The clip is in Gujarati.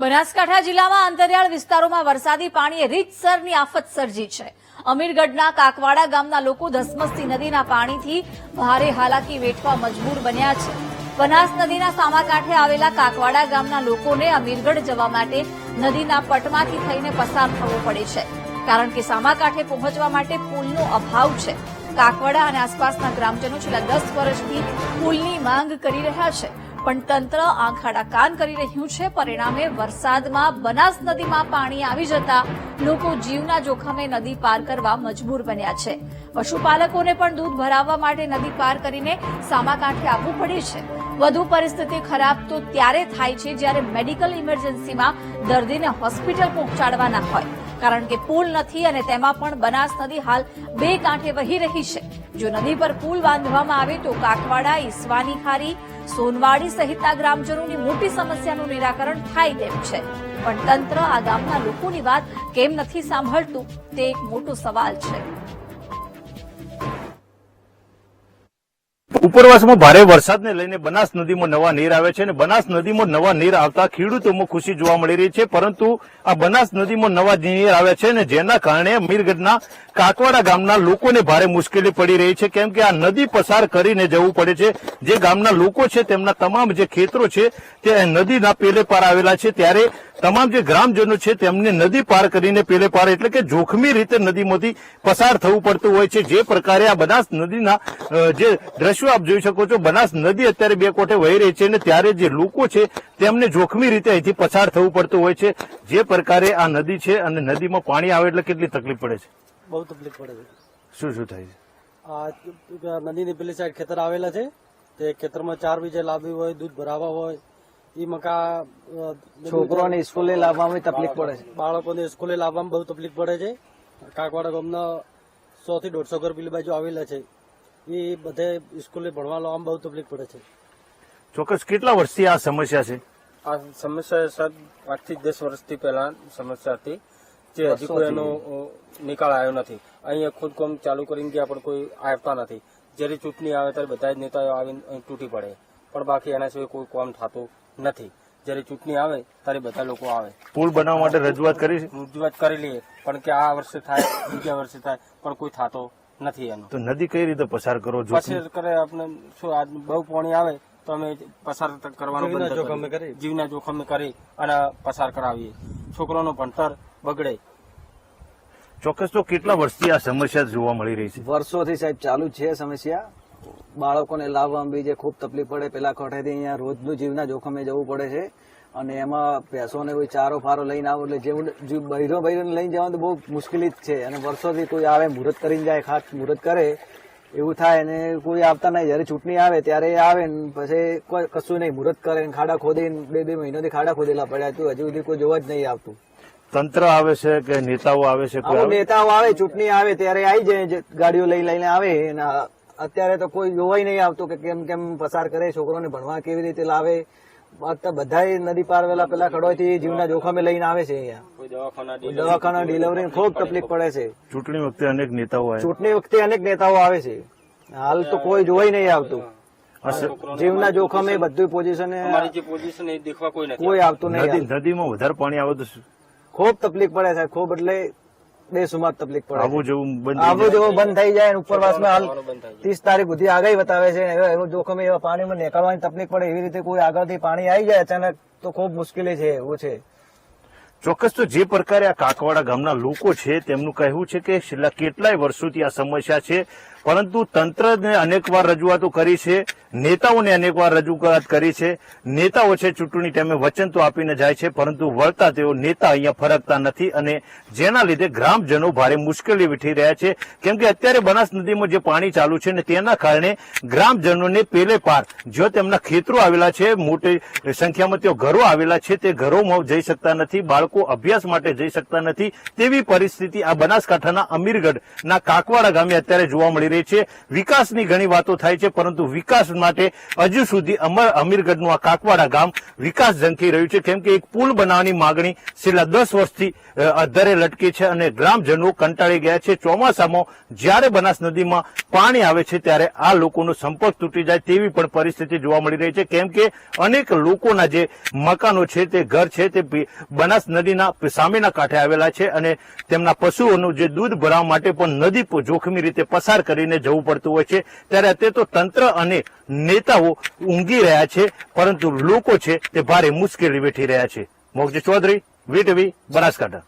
બનાસકાંઠા જિલ્લામાં અંતરિયાળ વિસ્તારોમાં વરસાદી પાણીએ રીતસરની આફત સર્જી છે. અમીરગઢના કાકવાડા ગામના લોકો ધસમસતી નદીના પાણીથી ભારે હાલાકી વેઠવા મજબૂર બન્યા છે. બનાસ નદીના સામાકાંઠે આવેલા કાકવાડા ગામના લોકોને અમીરગઢ જવા માટે નદીના પટમાંથી થઈને પસાર થવું પડે છે, કારણ કે સામાકાંઠે પહોંચવા માટે પુલનો અભાવ છે. કાકવાડા અને આસપાસના ગ્રામજનો છેલ્લા દસ વર્ષથી પુલની માંગ કરી રહ્યા છે. પણ તંત્ર આંખાડા કાન કરી રહ્યું છે. પરિણામે વરસાદમાં બનાસ નદીમાં પાણી આવી જતા લોકો જીવના જોખમે નદી પાર કરવા મજબૂર બન્યા છે. પશુપાલકોને પણ દૂધ ભરાવવા માટે નદી પાર કરીને સામાકાંઠે આવવું પડે છે. વધુ પરિસ્થિતિ ખરાબ તો ત્યારે થાય છે જ્યારે મેડિકલ ઇમરજન્સીમાં દર્દીને હોસ્પિટલ પહોંચાડવાના હોય. કારણ કે પુલ નથી અને તેમાં પણ બનાસ નદી હાલ બે કાંઠે વહી રહી છે. જો નદી પર પુલ બાંધવામાં આવે તો કાકવાડા, ઈસવાની ખારી સોનવાડી સહિતના ગ્રામજનોની મોટી સમસ્યાનું નિરાકરણ થાય તેમ છે. પણ તંત્ર આ ગામના લોકોની વાત કેમ નથી સાંભળતું તે એક મોટો સવાલ છે. ઉપરવાસમાં ભારે વરસાદને લઈને બનાસ નદીમાં નવા નીર આવે છે અને બનાસ નદીમાં નવા નીર આવતા ખેડૂતોમાં ખુશી જોવા મળી રહી છે. પરંતુ આ બનાસ નદીમાં નવા નીર આવે છે ને જેના કારણે મીરગઢના કાકવાડા ગામના લોકોને ભારે મુશ્કેલી પડી રહી છે. કેમ કે આ નદી પસાર કરીને જવું પડે છે. જે ગામના લોકો છે, તેમના તમામ જે ખેતરો છે, તે નદીના પેલે પાર આવેલા છે. ત્યારે તમામ જે ગ્રામજનો છે તેમને નદી પાર કરીને પેલે પાર એટલે કે જોખમી રીતે નદીમાંથી પસાર થવું પડતું હોય છે. જે પ્રકારે આ બનાસ નદીના જે દ્રશ્યો આપ જોઈ શકો છો બનાસ નદી અત્યારે બે કોઠે વહી રહી છે અને ત્યારે જે લોકો છે તેમને જોખમી રીતે અહીંથી પસાર થવું પડતું હોય છે. જે પ્રકારે આ નદી છે અને નદીમાં પાણી આવે એટલે કેટલી તકલીફ પડે છે? બહુ તકલીફ પડે છે. શું શું થાય છે? આ નદીની પેલી સાઈડ ખેતર આવેલા છે. તે ખેતરમાં ચાર બીજે લાવવી હોય દૂધ ભરાવા હોય એ મકા છોકરોને સ્કૂલે લાવવામાં તકલીફ પડે છે. બાળકોને સ્કૂલે લાવવામાં બહુ તકલીફ પડે છે. કાકવાડા ગામના સો થી દોઢસો ઘર પેલી બાજુ આવેલા છે. એ બધે સ્કૂલે ભણવા લાવવામાં બહુ તકલીફ પડે છે. ચોક્કસ કેટલા વર્ષથી આ સમસ્યા છે? આ સમસ્યા સાહેબ આજથી દસ વર્ષથી પહેલા સમસ્યા હતી. જે હજી કોઈ એનો નિકાલ આવ્યો નથી. અહીંયા ખુદ કોમ ચાલુ કરીને ગયા પણ કોઈ આવતા નથી. જ્યારે ચૂંટણી આવે ત્યારે બધા જ નેતાઓ આવીને અહીં તૂટી પડે. પણ બાકી એના સિવાય કોઈ કોમ થતું નથી. જ્યારે ચૂંટણી આવે ત્યારે બધા લોકો આવે. પુલ બનાવવા માટે રજૂઆત કરી રજૂઆત કરી લઈએ. પણ કે આ વર્ષે થાય બીજા વર્ષે થાય પણ કોઈ થતો નથી એનો. તો નદી કઈ રીતે પસાર કરો પસાર કરે આપણે શું આજ બહુ પાણી આવે તો અમે પસાર કરવાનું જોખમે કરી. જીવના જોખમે કરી અને પસાર કરાવીએ. છોકરાનો ભણતર બગડે. ચોક્કસ તો કેટલા વર્ષથી આ સમસ્યા જોવા મળી રહી છે? વર્ષોથી સાહેબ ચાલુ છે સમસ્યા. બાળકોને લાવવામાં બીજે ખૂબ તકલીફ પડે પેલા કોઠેથી અહીંયા રોજનું જીવના જોખમે જવું પડે છે. અને એમાં ભેંસોને કોઈ ચારો ફારો લઈને આવો એટલે જેવું બૈરો બૈરોને લઈને જવાનું તો બહુ મુશ્કેલી જ છે. અને વર્ષોથી કોઈ આવે મુહૂર્ત કરીને જાય ખાસ મુહૂર્ત કરે એવું થાય અને કોઈ આવતા નહીં. જયારે ચૂંટણી આવે ત્યારે આવે ને પછી કોઈ કશું નહીં. મુહૂર્ત કરે ને ખાડા ખોદીને બે બે મહિનોથી ખાડા ખોદેલા પડ્યા. હતું હજુ સુધી કોઈ જોવા જ નહીં આવતું. તંત્ર આવે છે કે નેતાઓ આવે છે? નેતાઓ આવે ચૂંટણી આવે ત્યારે આવી જાય ગાડીઓ લઈ લઈને આવે અને અત્યારે તો કોઈ જોવાય નહીં આવતું કે કેમ કેમ પસાર કરે છોકરોને ભણવા કેવી રીતે લાવે. બધા નદી પાર વેલા પેલા ખડોથી જીવના જોખમે લઈને આવે છે અહીંયા. દવાખાના ડિલિવરી ખૂબ તકલીફ પડે છે. ચૂંટણી વખતે અનેક નેતાઓ ચૂંટણી વખતે અનેક નેતાઓ આવે છે. હાલ તો કોઈ જોવાય નહીં આવતું. જીવના જોખમે બધું પોઝિશન પોઝિશન દેખવા કોઈ આવતું. નહીં નદીમાં વધારે પાણી આવે તો ખૂબ તકલીફ પડે સાહેબ ખૂબ એટલે બેસુમાર તકલીફ પડે આવું જેવું બંધ આવું જેવું બંધ થઈ જાય અને ઉપરવાસમાં હાલ. ત્રીસ તારીખ સુધી આગાહી બતાવે છે એનું જોખમ એવા પાણીમાં નીકળવાની તકલીફ પડે એવી રીતે કોઈ આગળથી પાણી આવી જાય અચાનક તો ખૂબ મુશ્કેલી છે એવું છે. ચોક્કસ તો જે પ્રકારે આ કાકવાડા ગામના લોકો છે તેમનું કહેવું છે કે છેલ્લા કેટલાય વર્ષોથી આ સમસ્યા છે. પરંતુ તંત્રને અનેકવાર રજૂઆતો કરી છે, નેતાઓને અનેકવાર રજૂઆત કરી છે. નેતાઓ છે, ચૂંટણી ટાઈમે વચન તો આપીને જાય છે, પરંતુ વળતા તેઓ નેતા અહીંયા ફરકતા નથી અને જેના લીધે ગ્રામજનો ભારે મુશ્કેલી વેઠી રહ્યા છે. કેમ કે અત્યારે બનાસ નદીમાં જે પાણી ચાલુ છે ને તેના કારણે ગ્રામજનોને પેલે પાર જો તેમના ખેતરો આવેલા છે, મોટી સંખ્યામાં તેઓ ઘરો આવેલા છે, તે ઘરોમાં જઈ શકતા નથી, બાળકો અભ્યાસ માટે જઈ શકતા નથી. તેવી પરિસ્થિતિ આ બનાસકાંઠાના અમીરગઢના કાકવાડા ગામે અત્યારે જોવા મળી રહી રહી છે. વિકાસની ઘણી વાતો થાય છે, પરંતુ વિકાસ માટે હજુ સુધી અમર અમીરગઢનું આ કાકવાડા ગામ વિકાસ ઝંખી રહ્યું છે. કેમ કે એક પુલ બનાવવાની માગણી છેલ્લા દસ વર્ષથી અધરે લટકી છે અને ગ્રામજનો કંટાળી ગયા છે. ચોમાસામાં જ્યારે બનાસ નદીમાં પાણી આવે છે, ત્યારે આ લોકોનો સંપર્ક તૂટી જાય તેવી પણ પરિસ્થિતિ જોવા મળી રહી છે. કેમ કે અનેક લોકોના જે મકાનો છે, તે ઘર છે, તે બનાસ નદીના સામેના કાંઠે આવેલા છે અને તેમના પશુઓનું જે દૂધ ભરાવા માટે પણ નદી જોખમી રીતે પસાર કરીને જવું પડતું હોય છે. ત્યારે અત્યારે તો તંત્ર અને નેતાઓ ઊંઘી રહ્યા છે, પરંતુ લોકો છે તે ભારે મુશ્કેલી વેઠી રહ્યા છે. મોગજી ચૌધરી વીટવી બનાસકાંઠા.